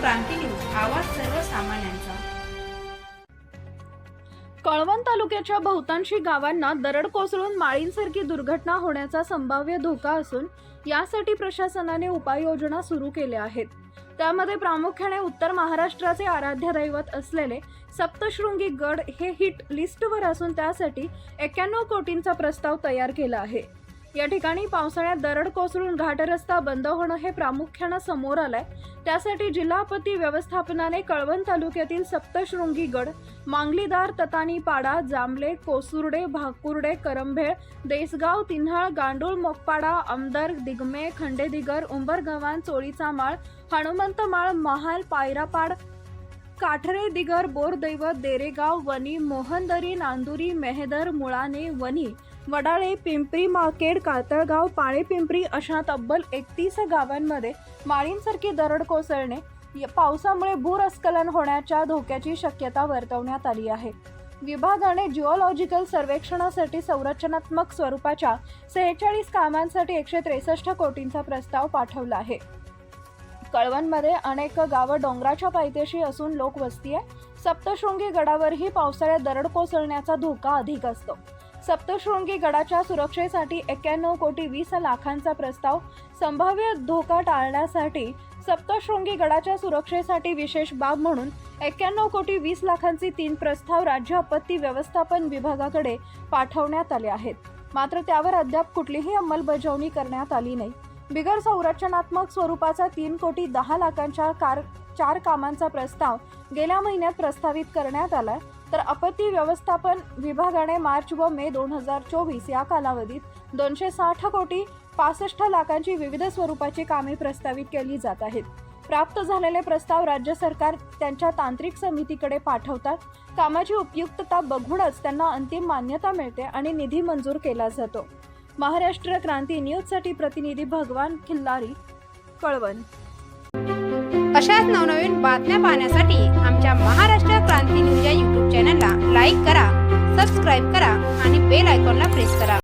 क्रांती news आवाज सर्वसामान्यांचा. कळवण तालुक्याच्या बहुतांशी गावांना दरड कोसळून माळींसारखी दुर्घटना होण्याचा संभाव्य धोका असून यासाठी प्रशासनाने उपाययोजना सुरू केल्या आहेत. त्यामध्ये प्रामुख्याने उत्तर महाराष्ट्राचे आराध्य दैवत असलेले सप्तशृंगी गड हे हिट लिस्टवर असून त्यासाठी एक्क्याण्णव कोटींचा प्रस्ताव तयार केला आहे. या ठिकाणी पावसाळ्यात दरड कोसळून घाट रस्ता बंद होणं हे प्रामुख्यानं समोर आलंय. त्यासाठी जिल्हा आपत्ती व्यवस्थापनाने कळवण तालुक्यातील सप्तशृंगी गड मांगलीदार ततानी पाडा जांभले कोसुर्डे भाकुर्डे करंभेळ देसगाव तिन्हाळ गांडूळ मोकपाडा आमदार दिगमे खंडेदिगर उंबरगव्हाण चोळीचा माळ हनुमंत माळ महाल पायरापाड काठरे दिगर बोरदैवत देरेगाव वनी मोहनदरी नांदुरी मेहदर मुळाने वनी वडाळे पिंपरी माकेड कातळगाव पाळे पिंपरी अशा तब्बल एकतीस गावांमध्ये माळींसारखी दरड कोसळणे पावसामुळे भूरस्खलन होण्याच्या धोक्याची शक्यता वर्तवण्यात आली आहे. विभागाने जिओलॉजिकल सर्वेक्षणासाठी संरचनात्मक स्वरूपाच्या सेहेचाळीस कामांसाठी एकशे त्रेसष्ट कोटींचा प्रस्ताव पाठवला आहे. कळवणमध्ये अनेक गावं डोंगराच्या पायथ्याशी असून लोकवस्ती आहे सप्तशृंगी गडावरही पावसाळ्यात दरड कोसळण्याचा धोका अधिक असतो. सप्तशृंगी गडाच्या सुरक्षेसाठी एक्क्याण्णव कोटी वीस लाखांचा प्रस्ताव संभाव्य धोका टाळण्यासाठी सप्तशृंगी गडाच्या सुरक्षेसाठी विशेष बाब म्हणून एक्क्याण्णव कोटी वीस लाखांचे तीन प्रस्ताव राज्य आपत्ती व्यवस्थापन विभागाकडे पाठवण्यात आले आहेत. मात्र त्यावर अद्याप कुठलीही अंमलबजावणी करण्यात आली नाही. बिगर संरचनात्मक स्वरूपाचा तीन कोटी दहा लाखांच्या कार चार कामांचा प्रस्ताव गेल्या महिन्यात प्रस्तावित करण्यात आला तर आपत्ती व्यवस्थापन विभागाने मार्च व मे दोन हजार चोवीस या कालावधीत दोनशे साठ कोटी पासष्ट लाखांची विविध स्वरूपाची कामे प्रस्तावित केली जात आहेत. प्राप्त झालेले प्रस्ताव राज्य सरकार त्यांच्या तांत्रिक समितीकडे पाठवतात. कामाची उपयुक्तता बघूनच त्यांना अंतिम मान्यता मिळते आणि निधी मंजूर केला जातो. महाराष्ट्र क्रांती न्यूजसाठी प्रतिनिधी भगवान खिल्लारी कळवण. अशाच नवनवीन बातम्या पाहण्यासाठी आमच्या महाराष्ट्र क्रांती न्यूज या यूट्यूब चॅनलला लाईक करा सबस्क्राईब करा आणि बेल आयकॉनला प्रेस करा.